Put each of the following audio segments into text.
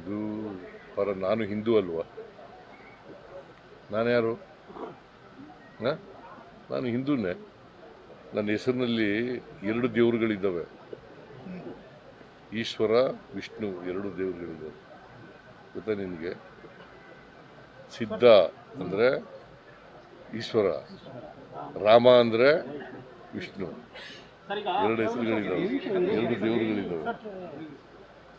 ಇದು ಪರ ನಾನು ಹಿಂದೂ ಅಲ್ವಾ? ನಾನು ಯಾರು ನಾನು ಹಿಂದೂನೇ. ನನ್ನ ಹೆಸರಿನಲ್ಲಿ ಎರಡು ದೇವರುಗಳಿದ್ದಾವೆ. ಈಶ್ವರ, ವಿಷ್ಣು ಎರಡು ದೇವರುಗಳಿದ್ದಾವೆ. ಗೊತ್ತಾ ನಿನಗೆ? ಸಿದ್ಧ ಅಂದರೆ ಈಶ್ವರ, ರಾಮ ಅಂದರೆ ವಿಷ್ಣು. ಎರಡು ಹೆಸರುಗಳಿದ್ದಾವೆ. ಎರಡು ದೇವರುಗಳಿದ್ದಾವೆ.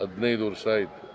ಹದಿನೈದು ವರ್ಷ ಆಯಿತು.